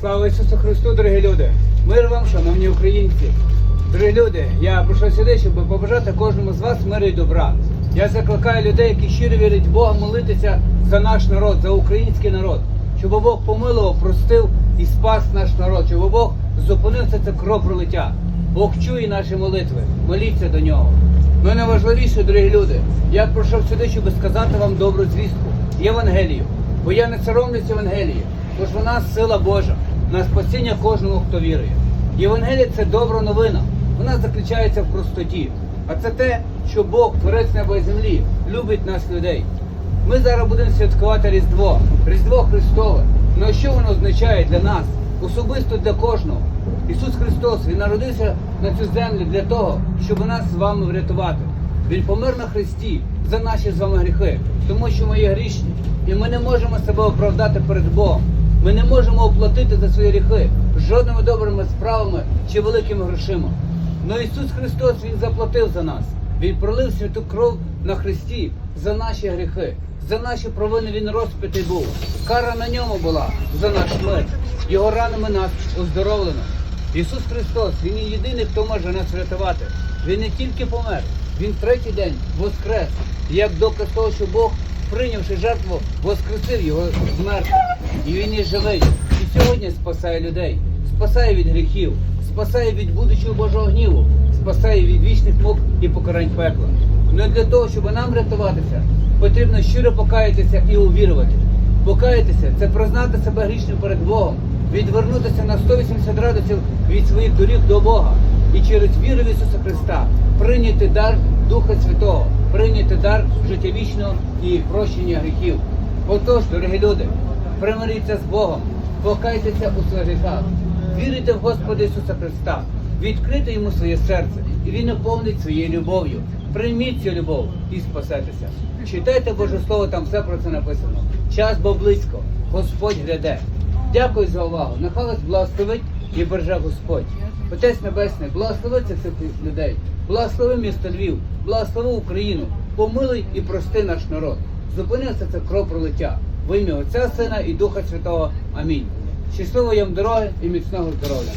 Слава Ісусу Христу, дорогі люди! Мир вам, шановні українці! Дорогі люди, я прийшов сюди, щоб побажати кожному з вас миру і добра. Я закликаю людей, які щиро вірять в Бога, молитися за наш народ, за український народ, щоб Бог помилував, простив і спас наш народ, щоб Бог зупинив це, це кровопролиття. Бог чує наші молитви, моліться до нього. Ну найважливіше, дорогі люди, я прийшов сюди, щоб сказати вам добру звістку, Євангелію. Бо я не соромлюсь Євангелії, бо ж вона сила Божа на спасіння кожному, хто вірує. Євангелія це добра новина. Вона заключається в простоті. А це те, що Бог, творець неба і землі, любить нас людей. Ми зараз будемо святкувати Різдво, Різдво Христове. Ну а що воно означає для нас, особисто для кожного? Ісус Христос, Він народився на цю землю для того, щоб нас з вами врятувати. Він помер на Христі за наші з вами гріхи, тому що ми є грішні, і ми не можемо себе оправдати перед Богом. Ми не можемо оплатити за свої гріхи жодними добрими справами чи великими грошима. Но Ісус Христос Він заплатив за нас. Він пролив святу кров на Христі за наші гріхи, за наші провини Він розпитий був. Кара на ньому була за наш мир. Його ранами нас оздоровлено. Ісус Христос, Він єдиний, хто може нас врятувати. Він не тільки помер, Він третій день воскрес. Як доказ того, що Бог, прийнявши жертву, воскресив його з. І він є живий. І сьогодні спасає людей, спасає від гріхів, спасає від будучого Божого гніву, спасає від вічних мук і покарань пекла. Ну і для того, щоб нам рятуватися, потрібно щиро покаятися і увірувати. Покаятися це признати себе грішним перед Богом, відвернутися на 180 градусів від своїх доріг до Бога і через віру в Ісуса Христа прийняти дар Духа Святого, прийняти дар життя вічного і прощення гріхів. Отож, дорогі люди, примиріться з Богом, покайтеся у своїх гріхах, вірите в Господа Ісуса Христа, відкрите йому своє серце, і Він наповнить своєю любов'ю. Прийміть цю любов і спасетеся. Читайте Боже Слово, там все про це написано. Час бо близько, Господь гляде. Дякую за увагу. Нехай вас благословить і береже Господь. Отець Небесний, благослови цих людей, благослови місто Львів, благослови Україну, помилуй і прости наш народ. Зупинився це кров пролиття. В ім'я Отця, Сина і Духа Святого. Амінь. Щасливої вам дороги і міцного здоров'я.